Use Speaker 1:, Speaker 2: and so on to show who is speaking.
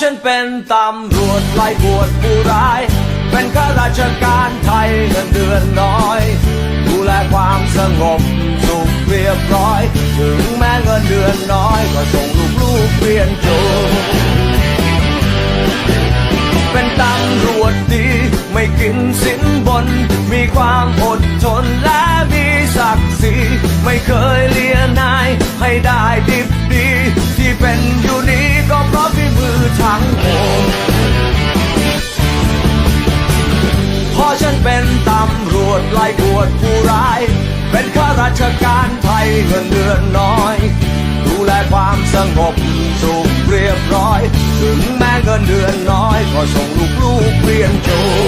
Speaker 1: ฉันเป็นตำรวจไล่กวดผู้ร้าย เป็นข้าราชการไทยเงินเดือนน้อย ดูแลความสงบสุขเรียบร้อย ถึงแม้เงินเดือนน้อย ก็ส่งลูกๆเรียนจบเป็นตำรวจดีไม่กินสินบน มีความอดทนและำรวจไล่กวดผู้ร้าย เป็นข้าราชการไทยเงินเดือนน้อย ดูแลความสงบสุขเรียบร้อย ถึงแม้เงินเดือนน้อย ก็ส่งลูกลูกเรียนจบ